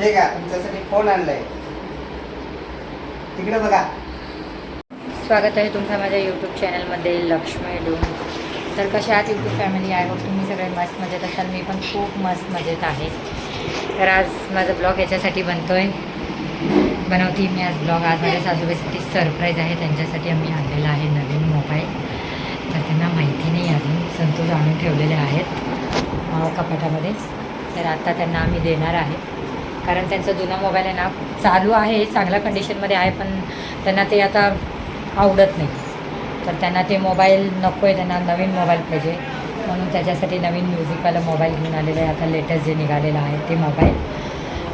हे का तुमच्यासाठी फोन आणलाय. तिकडे बघा. स्वागत आहे तुमचा माझ्या यूट्यूब चॅनलमध्ये लक्ष्मी डोन तर कशा आहात यूट्यूब फॅमिली आय होप तुम्ही सगळे मस्त मजेत असाल. मी पण खूप मस्त मजेत आहे. तर आज माझा ब्लॉग याच्यासाठी बनतो आहे बनवते मी आज ब्लॉग आज माझ्या सासूबाईसाठी सरप्राईज आहे. त्यांच्यासाठी आम्ही आणलेला आहे नवीन मोबाईल तर त्यांना माहिती नाही अजून. संतोष आणून ठेवलेले आहेत कपाटामध्ये. तर आत्ता त्यांना आम्ही देणार आहे. कारण त्यांचा जुना मोबाईल आहे ना चालू आहे चांगल्या कंडिशनमध्ये आहे पण त्यांना ते आता आवडत नाही. तर त्यांना ते मोबाईल नको आहे त्यांना नवीन मोबाईल पाहिजे. म्हणून त्याच्यासाठी नवीन म्युझिकवाला मोबाईल घेऊन आलेला आहे. आता लेटेस्ट जे निघालेलं आहे ते मोबाईल.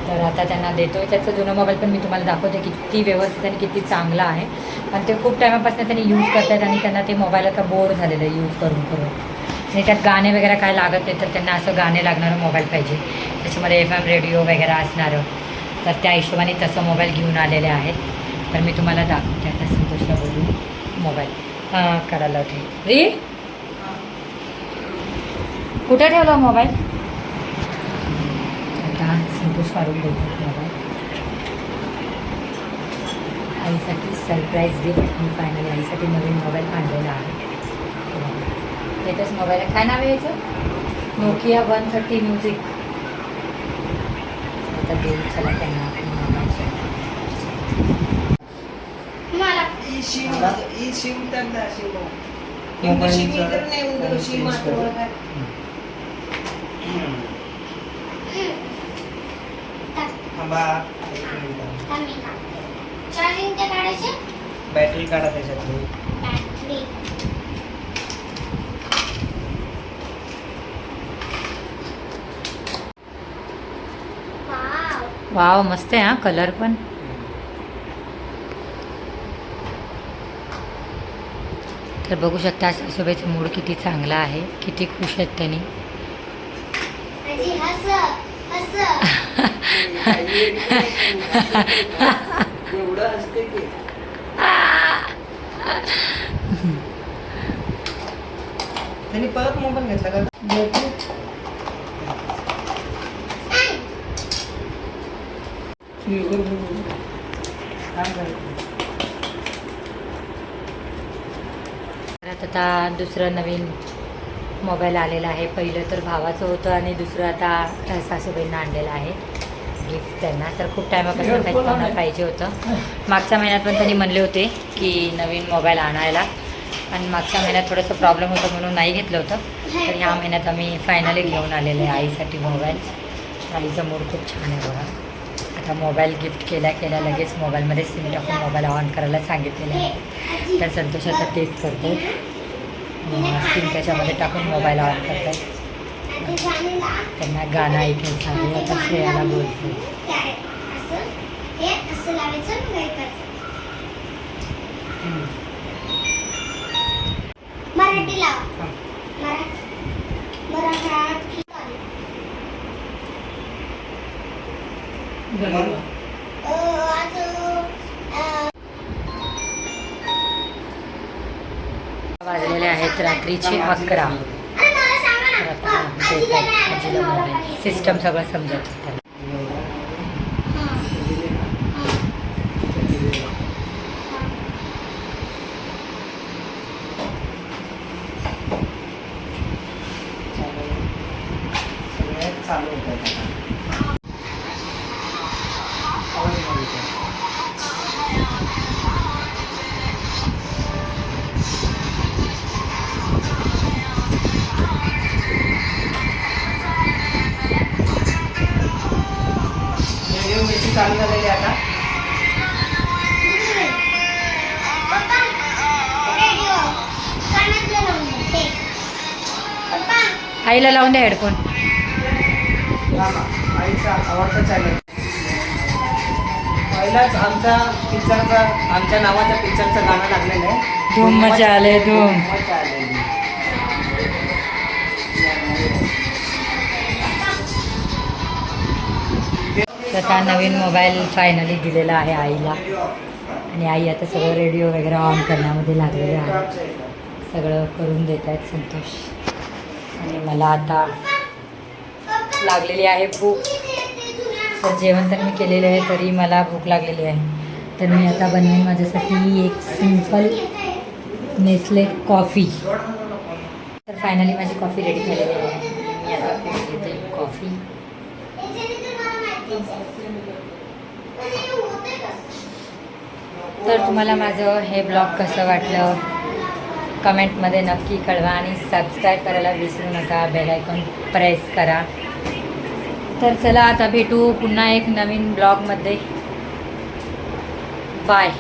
तर आता त्यांना देतो आहे त्याचा जुना मोबाईल पण मी तुम्हाला दाखवते किती व्यवस्थित आणि किती चांगला आहे. पण ते खूप टायमापासून त्यांनी यूज करतात आणि त्यांना ते मोबाईल आता बोर झालेलं आहे यूज करून करून. आणि त्यात गाणे वगैरे काय लागत नाही तर त्यांना असं गाणे लागणारं मोबाईल पाहिजे. त्याच्यामध्ये एफ एम रेडिओ वगैरे असणारं. तर त्या हिशोबाने तसं मोबाईल घेऊन आलेले आहेत. तर मी तुम्हाला दाखवते आता संतोषला बोलून मोबाईल हां करायला होते री? कुठे ठेवला मोबाईल आता संतोष काढून देतो मोबाईल आईसाठी सरप्राईज गिफ्ट मी फायनली आईसाठी नवीन मोबाईल आणलेला आहे. लेटेस्ट मोबाईल आहे. काय नाव आहे याचं? नोकिया वन थर्टी म्युझिक आता देऊ चला त्यांना बॅटरी काढा त्याच्यातली बॅटरी वाव मस्त आहे हा कलर पण. तर बघू शकता सासूबाईचा मूड किती चांगला आहे किती खुश आहेत त्यांनी. आजी हस हस. एवढं असते की. त्यांनी परत मोबाईल घेतला का? आता दुसरं नवीन मोबाईल आलेला आहे. पहिलं तर भावाचं होतं आणि दुसरं आता सासूबाईंना आणलेलं आहे. गिफ्ट त्यांना. तर खूप टायमापासून काही त्यांना पाहिजे होतं. मागच्या महिन्यात पण त्यांनी म्हणले होते की नवीन मोबाईल आणायला. आणि मागच्या महिन्यात थोडंसं प्रॉब्लेम होतं म्हणून नाही घेतलं होतं. तर ह्या महिन्यात आम्ही फायनली घेऊन आलेले आहे आईसाठी मोबाईल. आईचा मूड खूप छान आहे बघा. आता मोबाईल गिफ्ट केल्या केल्या लगेच मोबाईलमध्ये सिम टाकून मोबाईल ऑन करायला सांगितलेलं आहे. तर संतोष आता तेच करतो सिम त्याच्यामध्ये टाकून मोबाईल ऑन करतात झालेला त्यांना गाणं ऐकायचं आहे. आता श्रेयाला बोलतो काय असं हे असं लावायचं आणि काय करायचं मराठी लाव मराठी मराठी अ, आज अ, वाजलेले आहेत रात्रीचे अकरा. सिस्टम सगळं समजत चालू होतं चालू झालेली आता. आईला लावून द्या हेडफोन आईचा आवडता चॅनल पहिलाच आमचा पिक्चरचा आमच्या नावाच्या पिक्चरचं गाणं लागलेलं आहे. धूम मचा आले, धूम. मचा आले, स्वतः तर नवीन मोबाईल फायनली दिलेला आहे आईला. आणि आई आता सगळं रेडिओ वगैरे ऑन करण्यामध्ये लागलेले आहे. सगळं करून देत आहेत संतोष. आणि मला आता लागलेली आहे भूक. तर जेवण तर मी केलेलं आहे तरी मला भूक लागलेली आहे. तर मी आता बनवेन माझ्यासाठी एक सिंपल नेस्ले कॉफी. तर फायनली माझी कॉफी रेडी झालेली आहे. मी आता घेते. कॉफी. तर तुम्हाला माझं हे ब्लॉग कसं वाटलं? कमेंटमध्ये नक्की कळवा आणि सबस्क्राईब करायला विसरू नका. बेलायकॉन प्रेस करा. तर चला आता भेटू पुन्हा एक नवीन ब्लॉगमध्ये. बाय